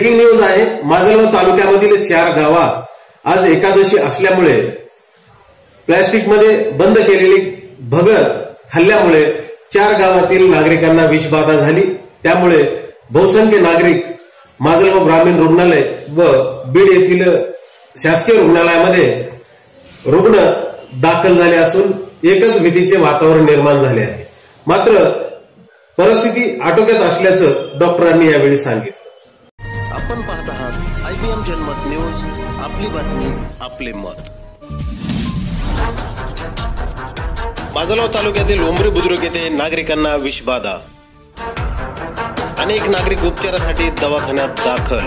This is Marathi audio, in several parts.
ब्रेकिंग न्यूज आहे. माजलगाव तालुक्यामधील चार गावात आज एकादशी असल्यामुळे प्लॅस्टिकमध्ये बंद केलेली भगर खाल्ल्यामुळे चार गावातील नागरिकांना विषबाधा झाली. त्यामुळे बहुसंख्य नागरिक माजलगाव ग्रामीण रुग्णालय व बीड येथील शासकीय रुग्णालयामध्ये रुग्ण दाखल झाले असून एकच भीतीचे वातावरण निर्माण झाले आहे. मात्र परिस्थिती आटोक्यात असल्याचं डॉक्टरांनी यावेळी सांगितलं. आपण पाहत आहात I B M Janmat news आपली बातमी आपले मत. माजलगाव तालुक्यातील उमरी बुद्रुक येथे नागरिकांना विषबाधा अनेक नागरिक उपचारासाठी दवाखान्यात दाखल.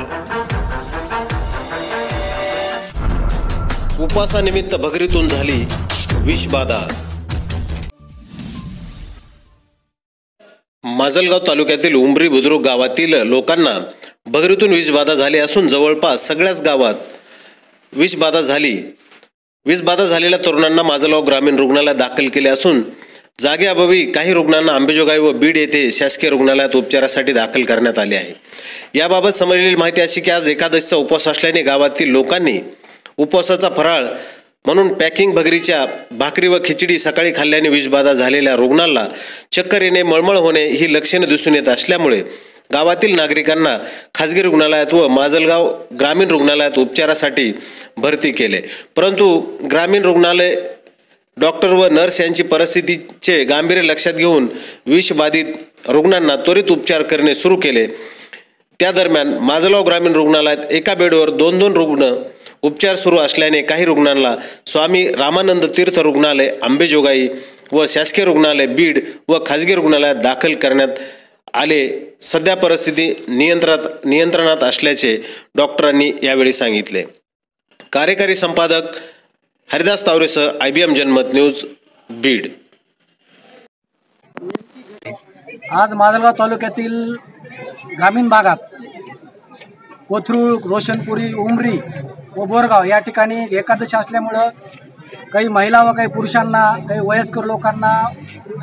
उपासानिमित्त भगरीतून झाली विषबाधा माजलगाव तालुक्यातील उमरी बुद्रुक गावातील लोकांना भगरीतून विषबाधा झाली असून जवळपास सगळ्याच गावात विषबाधा झाली. विषबाधा झालेल्या तरुणांना माजलगाव ग्रामीण रुग्णालयात दाखल केले असून जागेअभावी काही रुग्णांना आंबेजोगाई व बीड येथे शासकीय रुग्णालयात उपचारासाठी दाखल करण्यात आले आहे. याबाबत समजलेली माहिती अशी की आज एकादशीचा उपवास असल्याने गावातील लोकांनी उपवासाचा फराळ म्हणून पॅकिंग भगरीच्या भाकरी व खिचडी सकाळी खाल्ल्याने विषबाधा झालेल्या रुग्णाला चक्कर येणे मळमळ होणे ही लक्षणे दिसून येत असल्यामुळे गावातील नागरिकांना खाजगी रुग्णालयात व माजलगाव ग्रामीण रुग्णालयात उपचारासाठी भरती केले. परंतु ग्रामीण रुग्णालय डॉक्टर व नर्स यांची परिस्थितीचे गांभीर्य लक्षात घेऊन विषबाधित रुग्णांना त्वरित उपचार करणे सुरू केले. त्या दरम्यान माजलगाव ग्रामीण रुग्णालयात एका बेडवर दोन दोन रुग्ण उपचार सुरू असल्याने काही रुग्णांना स्वामी रामानंद तीर्थ रुग्णालय आंबेजोगाई व शासकीय रुग्णालय बीड व खाजगी रुग्णालयात दाखल करण्यात आले. सध्या परिस्थिती नियंत्रणात नियंत्रणात असल्याचे डॉक्टरांनी यावेळी सांगितले. कार्यकारी संपादक Haridas तावरेसह I B M Janmat news Beed. आज माजलगाव तालुक्यातील ग्रामीण भागात कोथरूळ रोशनपुरी उमरी व बोरगाव या ठिकाणी एकादशी असल्यामुळं काही महिला व काही पुरुषांना काही वयस्कर लोकांना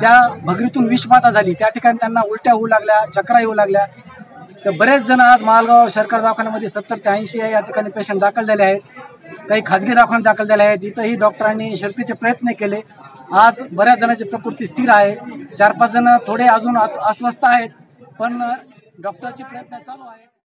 त्या भगरीतून विषबाधा झाली. त्या ठिकाणी त्यांना उलट्या होऊ लागल्या चक्रा येऊ लागल्या. तर बरेच जण आज मालगाव सरकार दवाखान्यामध्ये सत्तर ते ऐंशी या ठिकाणी पेशंट दाखल झाले आहेत. काही खाजगी दवाखान्यात दाखल झाले आहेत. इथंही डॉक्टरांनी शर्तीचे प्रयत्न केले. आज बऱ्याच जणांची प्रकृती स्थिर आहे. चार पाच जण थोडे अजून अस्वस्थ आहेत पण डॉक्टरचे प्रयत्न चालू आहेत.